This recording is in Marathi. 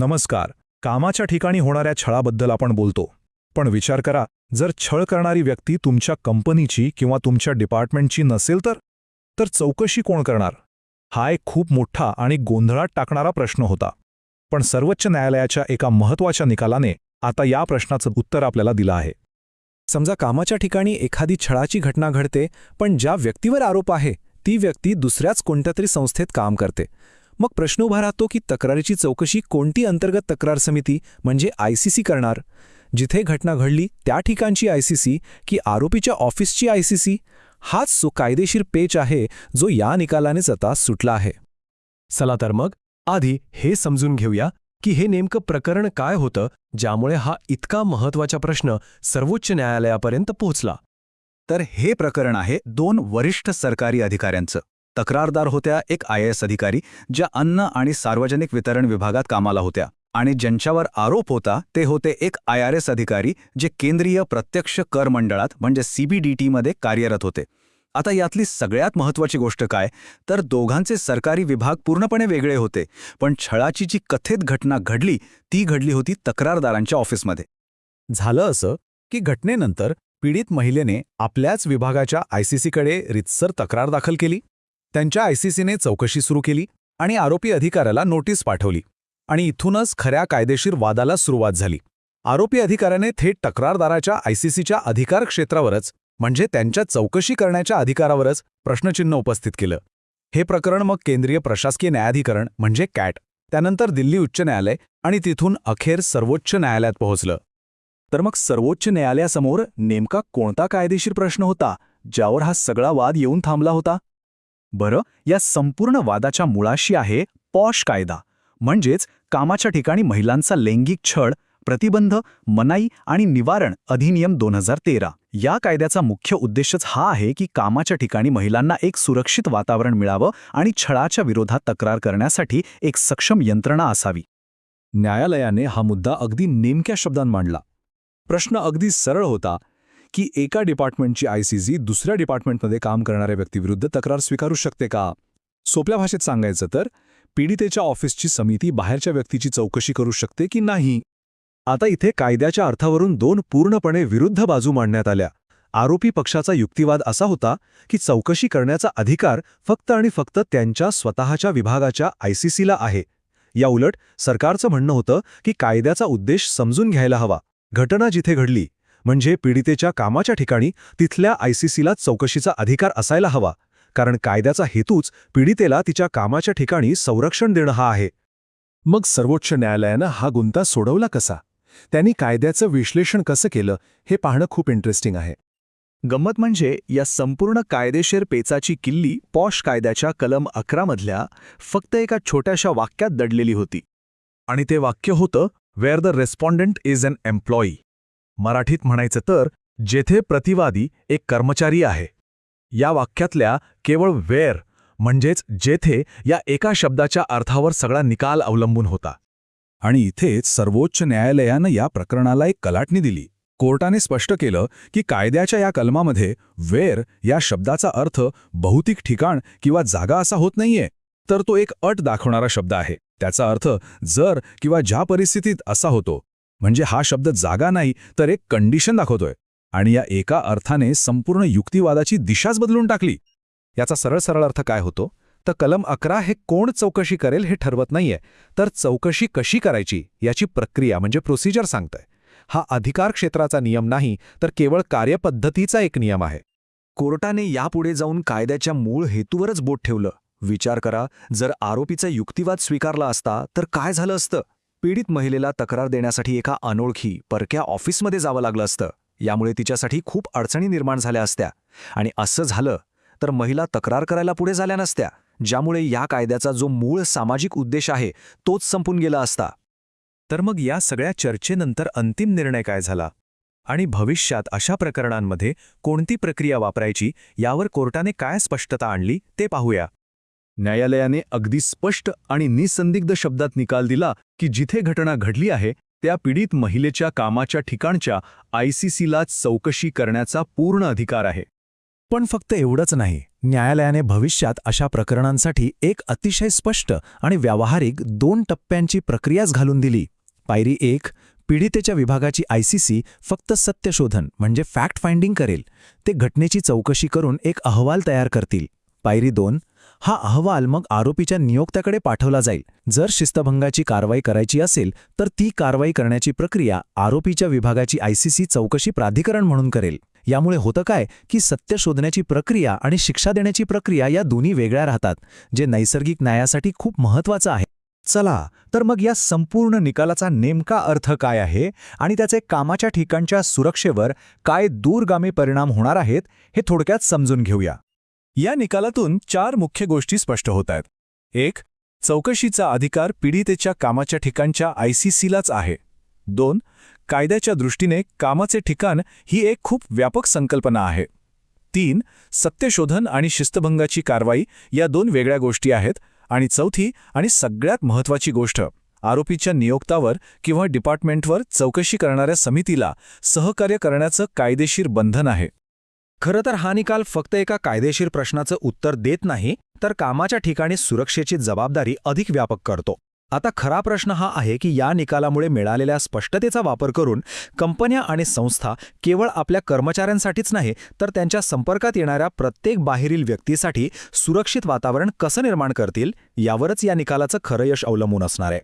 नमस्कार. कामाच्या ठिकाणी होणाऱ्या छळाबद्दल आपण बोलतो. पण विचार करा जर छळ करणारी व्यक्ती तुमच्या कंपनीची किंवा तुमच्या डिपार्टमेंटची नसेल तर? तर चौकशी कोण करणार? हा एक खूप मोठा आणि गोंधळात टाकणारा प्रश्न होता. पण सर्वोच्च न्यायालयाच्या एका महत्त्वाच्या निकालाने आता या प्रश्नाचं उत्तर आपल्याला दिलं आहे. समजा कामाच्या ठिकाणी एखादी छळाची घटना घडते पण ज्या व्यक्तीवर आरोप आहे ती व्यक्ती दुसऱ्याच कोणत्या तरी संस्थेत काम करते. मग प्रश्न उभा राहतो की तक्रारीची चौकशी कोणती अंतर्गत तक्रार समिती म्हणजे आयसीसी करणार? जिथे घटना घडली त्या ठिकाणची आयसीसी की आरोपीच्या ऑफिसची आयसीसी हाच सो कायदेशीर पेच आहे जो या निकालानेच आता सुटला आहे. चला तर मग आधी हे समजून घेऊया की हे नेमकं प्रकरण काय होतं ज्यामुळे हा इतका महत्त्वाचा प्रश्न सर्वोच्च न्यायालयापर्यंत पोहोचला. तर हे प्रकरण आहे दोन वरिष्ठ सरकारी अधिकाऱ्यांचं. तक्रारदार होत्या एक आय एस अधिकारी ज्या अन्न आणि सार्वजनिक वितरण विभागात कामाला होत्या. आणि ज्यांच्यावर आरोप होता ते होते एक आय आर एस अधिकारी जे केंद्रीय प्रत्यक्ष कर मंडळात म्हणजे सीबीडीटीमध्ये कार्यरत होते. आता यातली सगळ्यात महत्त्वाची गोष्ट काय? तर दोघांचे सरकारी विभाग पूर्णपणे वेगळे होते पण छळाची जी कथित घटना घडली ती घडली होती तक्रारदारांच्या ऑफिसमध्ये. झालं असं की घटनेनंतर पीडित महिलेने आपल्याच विभागाच्या आयसीसीकडे रितसर तक्रार दाखल केली? त्यांच्या आयसीसीने चौकशी सुरू केली आणि आरोपी अधिकाऱ्याला नोटीस पाठवली आणि इथूनच खऱ्या कायदेशीर वादाला सुरुवात झाली. आरोपी अधिकाऱ्याने थेट तक्रारदाराच्या आयसीसीच्या अधिकार क्षेत्रावरच म्हणजे त्यांच्या चौकशी करण्याच्या अधिकारावरच प्रश्नचिन्ह उपस्थित केलं. हे प्रकरण मग केंद्रीय प्रशासकीय न्यायाधिकरण म्हणजे कॅट त्यानंतर दिल्ली उच्च न्यायालय आणि तिथून अखेर सर्वोच्च न्यायालयात पोहोचलं. तर मग सर्वोच्च न्यायालयासमोर नेमका कोणता कायदेशीर प्रश्न होता ज्यावर हा सगळा वाद येऊन थांबला होता? बरं या संपूर्ण वादाच्या मुळाशी आहे पॉश कायदा. म्हणजेच कामाच्या ठिकाणी महिलांचा लैंगिक छळ प्रतिबंध मनाई आणि निवारण अधिनियम दोन हजार तेरा. या कायद्याचा मुख्य उद्देशच हा आहे की कामाच्या ठिकाणी महिलांना एक सुरक्षित वातावरण मिळावं आणि छळाच्या विरोधात तक्रार करण्यासाठी एक सक्षम यंत्रणा असावी. न्यायालयाने हा मुद्दा अगदी नेमक्या शब्दांत मांडला. प्रश्न अगदी सरळ होता की एका डिपार्टमेंटची आयसीसी दुसऱ्या डिपार्टमेंटमध्ये काम करणाऱ्या व्यक्तीविरुद्ध तक्रार स्वीकारू शकते का? सोप्या भाषेत सांगायचं तर पीडितेच्या ऑफिसची समिती बाहेरच्या व्यक्तीची चौकशी करू शकते की नाही? आता इथे कायद्याच्या अर्थावरून दोन पूर्णपणे विरुद्ध बाजू मांडण्यात आल्या. आरोपी पक्षाचा युक्तिवाद असा होता की चौकशी करण्याचा अधिकार फक्त आणि फक्त त्यांच्या स्वतःच्या विभागाच्या आयसीसीला आहे. या उलट सरकारचं म्हणणं होतं की कायद्याचा उद्देश समजून घ्यायला हवा. घटना जिथे घडली म्हणजे पीडितेच्या कामाच्या ठिकाणी तिथल्या आयसीसीला चौकशीचा अधिकार असायला हवा. कारण कायद्याचा हेतूच पीडितेला तिच्या कामाच्या ठिकाणी संरक्षण देणं हा आहे. मग सर्वोच्च न्यायालयानं हा गुंता सोडवला कसा? त्यांनी कायद्याचं विश्लेषण कसं केलं हे पाहणं खूप इंटरेस्टिंग आहे. गंमत म्हणजे या संपूर्ण कायदेशीर पेचाची किल्ली पॉश कायद्याच्या कलम अकरामधल्या फक्त एका छोट्याशा वाक्यात दडलेली होती. आणि ते वाक्य होतं where the respondent is an employee मराठीत म्हणायचं तर जेथे प्रतिवादी एक कर्मचारी आहे. या वाक्यातल्या केवळ वेअर म्हणजेच जेथे या एका शब्दाच्या अर्थावर सगळा निकाल अवलंबून होता. आणि इथेच सर्वोच्च न्यायालयानं या प्रकरणाला एक कलाटणी दिली. कोर्टाने स्पष्ट केलं की कायद्याच्या या कलमामध्ये वेअर या शब्दाचा अर्थ भौतिक ठिकाण किंवा जागा असा होत नाहीये तर तो एक अट दाखवणारा शब्द आहे. त्याचा अर्थ जर किंवा ज्या परिस्थितीत असा होतो म्हणजे हा शब्द जागा नाही तर एक कंडिशन दाखवतोय. आणि या एका अर्थाने संपूर्ण युक्तिवादाची दिशाच बदलून टाकली. याचा सरळ सरळ अर्थ काय होतो? तर कलम अकरा हे कोण चौकशी करेल हे ठरवत नाहीये. तर चौकशी कशी करायची याची प्रक्रिया म्हणजे प्रोसिजर सांगतंय. हा अधिकार क्षेत्राचा नियम नाही तर केवळ कार्यपद्धतीचा एक नियम आहे. कोर्टाने यापुढे जाऊन कायद्याच्या मूळ हेतूवरच बोट ठेवलं. विचार करा जर आरोपीचा युक्तिवाद स्वीकारला असता तर काय झालं असतं? पीडित महिलेला तक्रार देण्यासाठी एका अनोळखी परक्या ऑफिसमध्ये जावं लागलं असतं. यामुळे तिच्यासाठी खूप अडचणी निर्माण झाल्या असत्या. आणि असं झालं तर महिला तक्रार करायला पुढे झाल्या नसत्या ज्यामुळे या कायद्याचा जो मूळ सामाजिक उद्देश आहे तोच संपून गेला असता. तर मग या सगळ्या चर्चेनंतर अंतिम निर्णय काय झाला? आणि भविष्यात अशा प्रकरणांमध्ये कोणती प्रक्रिया वापरायची यावर कोर्टाने काय स्पष्टता आणली ते पाहूया. न्यायालयाने अगदी स्पष्ट आणि निसंदिग्ध शब्दात निकाल दिला की जिथे घटना घडली आहे त्या पीडित महिलेच्या कामाच्या ठिकाणच्या आयसीसीला चौकशी करण्याचा पूर्ण अधिकार आहे. पण फक्त एवढंच नाही न्यायालयाने भविष्यात अशा प्रकरणांसाठी एक अतिशय स्पष्ट आणि व्यावहारिक दोन टप्प्यांची प्रक्रियाच घालून दिली. पायरी एक पीडितेच्या विभागाची आयसीसी फक्त सत्यशोधन म्हणजे फॅक्ट फाइंडिंग करेल. ते घटनेची चौकशी करून एक अहवाल तयार करतील. पायरी दोन हा अहवाल मग आरोपीच्या नियोक्त्याकडे पाठवला जाईल. जर शिस्तभंगाची कारवाई करायची असेल तर ती कारवाई करण्याची प्रक्रिया आरोपीच्या विभागाची आयसीसी चौकशी प्राधिकरण म्हणून करेल. यामुळे होतं काय की सत्य शोधण्याची प्रक्रिया आणि शिक्षा देण्याची प्रक्रिया या दोन्ही वेगळ्या राहतात जे नैसर्गिक न्यायासाठी खूप महत्वाचं आहे. चला तर मग या संपूर्ण निकालाचा नेमका अर्थ काय आहे आणि त्याचे कामाच्या ठिकाणच्या सुरक्षेवर काय दूरगामी परिणाम होणार आहेत हे थोडक्यात समजून घेऊया. या निकालातून चार मुख्य गोष्टी स्पष्ट होत आहेत एक चौकशीचा अधिकार पीडितेच्या कामाच्या ठिकाणच्या आयसीसीलाच आहे. दोन कायद्याच्या दृष्टीने कामाचे ठिकाण ही एक खूप व्यापक संकल्पना आहे. तीन सत्यशोधन आणि शिस्तभंगाची कारवाई या दोन वेगळ्या गोष्टी आहेत. आणि चौथी आणि सगळ्यात महत्त्वाची गोष्ट आरोपीच्या नियोक्तावर किंवा डिपार्टमेंटवर चौकशी करणाऱ्या समितीला सहकार्य करण्याचं कायदेशीर बंधन आहे. खरं तर हा निकाल फक्त एका कायदेशीर प्रश्नाचं उत्तर देत नाही तर कामाच्या ठिकाणी सुरक्षेची जबाबदारी अधिक व्यापक करतो. आता खरा प्रश्न हा आहे की या निकालामुळे मिळालेल्या स्पष्टतेचा वापर करून कंपन्या आणि संस्था केवळ आपल्या कर्मचाऱ्यांसाठीच नाही तर त्यांच्या संपर्कात येणाऱ्या प्रत्येक बाहेरील व्यक्तीसाठी सुरक्षित वातावरण कसं निर्माण करतील यावरच या निकालाचं खरं यश अवलंबून असणार आहे.